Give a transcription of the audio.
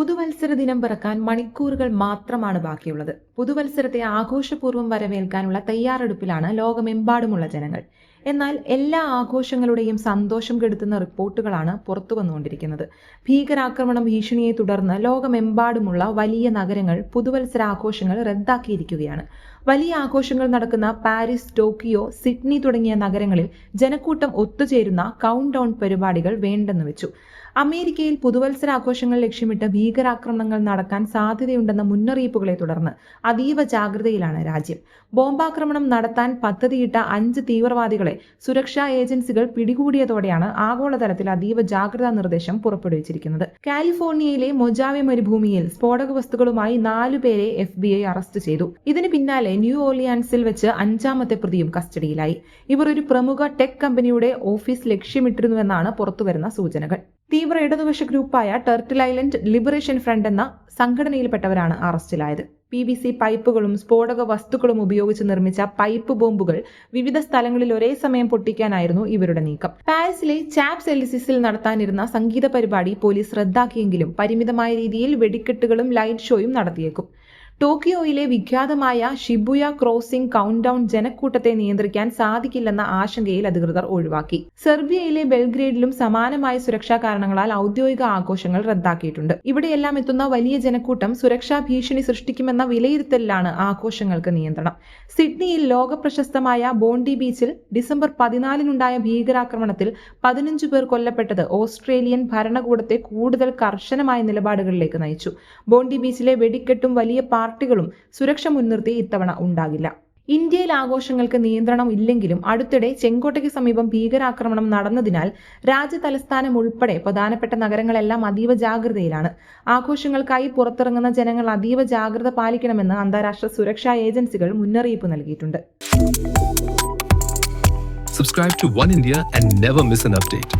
പുതുവത്സര ദിനം പിറക്കാൻ മണിക്കൂറുകൾ മാത്രമാണ് ബാക്കിയുള്ളത്. പുതുവത്സരത്തെ ആഘോഷപൂർവം വരവേൽക്കാനുള്ള തയ്യാറെടുപ്പിലാണ് ലോകമെമ്പാടുമുള്ള ജനങ്ങൾ. എന്നാൽ എല്ലാ ആഘോഷങ്ങളുടെയും സന്തോഷം കെടുത്തുന്ന റിപ്പോർട്ടുകളാണ് പുറത്തു വന്നുകൊണ്ടിരിക്കുന്നത്. ഭീകരാക്രമണം ഭീഷണിയെ തുടർന്ന് ലോകമെമ്പാടുമുള്ള വലിയ നഗരങ്ങൾ പുതുവത്സരാഘോഷങ്ങൾ റദ്ദാക്കിയിരിക്കുകയാണ്. വലിയ ആഘോഷങ്ങൾ നടക്കുന്ന പാരീസ് ടോക്കിയോ സിഡ്നി തുടങ്ങിയ നഗരങ്ങളിൽ ജനക്കൂട്ടം ഒത്തുചേരുന്ന കൗണ്ട് ഡൗൺ പരിപാടികൾ വേണ്ടെന്ന് വെച്ചു. അമേരിക്കയിൽ പുതുവത്സരാഘോഷങ്ങൾ ലക്ഷ്യമിട്ട് ഭീകരാക്രമണങ്ങൾ നടക്കാൻ സാധ്യതയുണ്ടെന്ന മുന്നറിയിപ്പുകളെ തുടർന്ന് അതീവ ജാഗ്രതയിലാണ് രാജ്യം. ബോംബാക്രമണം നടത്താൻ പദ്ധതിയിട്ട അഞ്ച് തീവ്രവാദികളെ സുരക്ഷാ ഏജൻസികൾ പിടികൂടിയതോടെയാണ് ആഗോളതലത്തിൽ അതീവ ജാഗ്രതാ നിർദ്ദേശം പുറപ്പെടുവിച്ചിരിക്കുന്നത്. കാലിഫോർണിയയിലെ മൊജാവി മരുഭൂമിയിൽ സ്ഫോടക വസ്തുക്കളുമായി നാലുപേരെ എഫ് ബി ഐ അറസ്റ്റ് ചെയ്തു. ഇതിന് പിന്നാലെ ന്യൂ ഓർലിയാൻസിൽ വെച്ച് അഞ്ചാമത്തെ പ്രതിയും കസ്റ്റഡിയിലായി. ഇവർ ഒരു പ്രമുഖ ടെക് കമ്പനിയുടെ ഓഫീസ് ലക്ഷ്യമിട്ടിരുന്നുവെന്നാണ് പുറത്തുവരുന്ന സൂചനകൾ. തീവ്ര ഇടതുപക്ഷ ഗ്രൂപ്പായ ടെർട്ടിൽ ഐലൻഡ് ലിബറേഷൻ ഫ്രണ്ട് എന്ന സംഘടനയിൽപ്പെട്ടവരാണ് അറസ്റ്റിലായത്. പി വി സി പൈപ്പുകളും സ്ഫോടക വസ്തുക്കളും ഉപയോഗിച്ച് നിർമ്മിച്ച പൈപ്പ് ബോംബുകൾ വിവിധ സ്ഥലങ്ങളിൽ ഒരേ സമയം പൊട്ടിക്കാനായിരുന്നു ഇവരുടെ നീക്കം. പാരീസിലെ ചാപ്സ് എലിസിസിൽ നടത്താനിരുന്ന സംഗീത പരിപാടി പോലീസ് റദ്ദാക്കിയെങ്കിലും പരിമിതമായ രീതിയിൽ വെടിക്കെട്ടുകളും ലൈറ്റ് ഷോയും നടത്തിയേക്കും. ടോക്കിയോയിലെ വിഖ്യാതമായ ഷിബുയ ക്രോസിംഗ് കൗണ്ട് ഡൗൺ ജനക്കൂട്ടത്തെ നിയന്ത്രിക്കാൻ സാധിക്കില്ലെന്ന ആശങ്കയിൽ അധികൃതർ ഒഴിവാക്കി. സെർബിയയിലെ ബെൽഗ്രേഡിലും സമാനമായ സുരക്ഷാ കാരണങ്ങളാൽ ഔദ്യോഗിക ആഘോഷങ്ങൾ റദ്ദാക്കിയിട്ടുണ്ട്. ഇവിടെയെല്ലാം എത്തുന്ന വലിയ ജനക്കൂട്ടം സുരക്ഷാ ഭീഷണി സൃഷ്ടിക്കുമെന്ന വിലയിരുത്തലിലാണ് ആഘോഷങ്ങൾക്ക് നിയന്ത്രണം. സിഡ്നിയിൽ ലോകപ്രശസ്തമായ ബോണ്ടി ബീച്ചിൽ ഡിസംബർ പതിനാലിനുണ്ടായ ഭീകരാക്രമണത്തിൽ പതിനഞ്ചു പേർ കൊല്ലപ്പെട്ടത് ഓസ്ട്രേലിയൻ ഭരണകൂടത്തെ കൂടുതൽ കർശനമായ നിലപാടുകളിലേക്ക് നയിച്ചു. ബോണ്ടി ബീച്ചിലെ വെടിക്കെട്ടും വലിയ പാർട്ടികളും സുരക്ഷ മുൻനിർത്തി ഇത്തവണ ഉണ്ടാകില്ല. ഇന്ത്യയിൽ ആഘോഷങ്ങൾക്ക് നിയന്ത്രണം ഇല്ലെങ്കിലും അടുത്തിടെ ചെങ്കോട്ടയ്ക്ക് സമീപം ഭീകരാക്രമണം നടന്നതിനാൽ രാജ്യ തലസ്ഥാനം ഉൾപ്പെടെ പ്രധാനപ്പെട്ട നഗരങ്ങളെല്ലാം അതീവ ജാഗ്രതയിലാണ്. ആഘോഷങ്ങൾക്കായി പുറത്തിറങ്ങുന്ന ജനങ്ങൾ അതീവ ജാഗ്രത പാലിക്കണമെന്ന് അന്താരാഷ്ട്ര സുരക്ഷാ ഏജൻസികൾ മുന്നറിയിപ്പ് നൽകിയിട്ടുണ്ട്. Subscribe to One India and never miss an update.